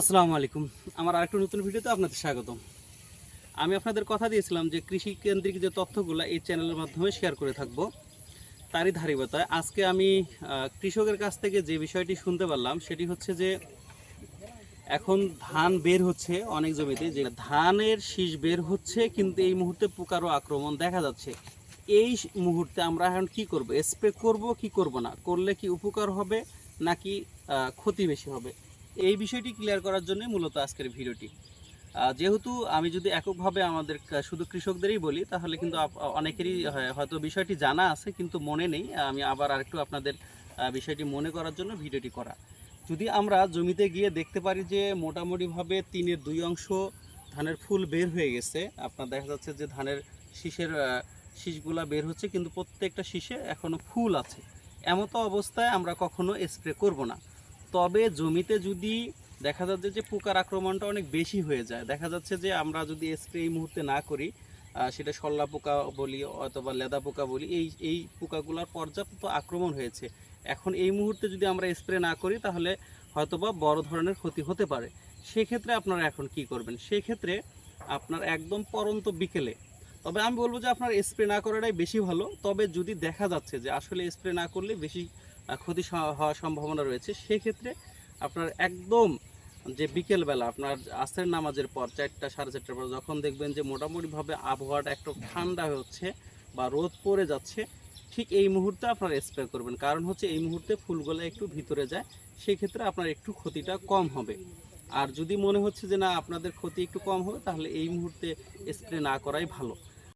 আসসালামু আলাইকুম। আমার আরেকটা নতুন ভিডিওতে আপনাদের স্বাগতম। আমি আপনাদের কথা দিয়েছিলাম যে কৃষি কেন্দ্রিক যে তথ্যগুলো এই চ্যানেলের মাধ্যমে শেয়ার করে থাকব, তারই ধারাবাহিকতায়। আজকে আমি কৃষকের কাছ থেকে যে বিষয়টি শুনতে পারলাম, সেটি হচ্ছে যে এখন ধান বের হচ্ছে অনেক জমিতে, যে ধানের শীষ বের হচ্ছে, কিন্তু এই মুহূর্তে পোকারও আক্রমণ দেখা যাচ্ছে। এই মুহূর্তে আমরা এখন কি করব? স্প্রে করব কি করব না? করলে কি উপকার হবে নাকি ক্ষতি বেশি হবে? এই বিষয়টি ক্লিয়ার করার জন্য মূলত আজকের ভিডিওটি। যেহেতু আমি যদি এককভাবে আমাদের শুধু কৃষকদেরই বলি, তাহলে কিন্তু অনেকেরই হয়তো বিষয়টি জানা আছে, কিন্তু মনে নেই। আমি আবার আরেকটু আপনাদের বিষয়টি মনে করার জন্য ভিডিওটি করা। যদি আমরা জমিতে গিয়ে দেখতে পারি যে মোটামুটিভাবে তিনের দুই অংশ ধানের ফুল বের হয়ে গেছে, আপনার দেখা যাচ্ছে যে ধানের শীষের শীষগুলা বের হচ্ছে, কিন্তু প্রত্যেকটা শীষে এখনও ফুল আছে। এমতো অবস্থায় আমরা কখনো স্প্রে করব না। তবে জমিতে যদি দেখা যাচ্ছে যে পোকার আক্রমণটা অনেক বেশি হয়ে যায়, দেখা যাচ্ছে যে আমরা যদি স্প্রে এই মুহূর্তে না করি সেটা সল্লা পোকা বলি অথবা লেদা পোকা বলি, এই এই পোকাগুলোর পর্যাপ্ত আক্রমণ হয়েছে। এখন এই মুহূর্তে যদি আমরা স্প্রে না করি, তাহলে হয়তোবা বড় ধরনের ক্ষতি হতে পারে। সেক্ষেত্রে আপনারা এখন কি করবেন? সেক্ষেত্রে আপনার একদম পরন্ত বিকেলে, তবে আমি বলব যে আপনার স্প্রে না করাটাই বেশি ভালো। তবে যদি দেখা যাচ্ছে যে আসলে স্প্রে না করলে বেশি ক্ষতি হওয়ার সম্ভাবনা রয়েছে, সেক্ষেত্রে আপনার একদম যে বিকেলবেলা, আপনার আসরের নামাজের পর চারটা সাড়ে চারটার পর যখন দেখবেন যে মোটামুটিভাবে আবহাওয়াটা একটু ঠান্ডা হচ্ছে বা রোদ পড়ে যাচ্ছে, ঠিক এই মুহূর্তে আপনারা স্প্রে করবেন। কারণ হচ্ছে এই মুহূর্তে ফুলগুলো একটু ভিতরে যায় সেই ক্ষেত্রে আপনার একটু ক্ষতিটা কম হবে। আর যদি মনে হচ্ছে যে না, আপনাদের ক্ষতি একটু কম হবে, তাহলে এই মুহূর্তে স্প্রে না করাই ভালো।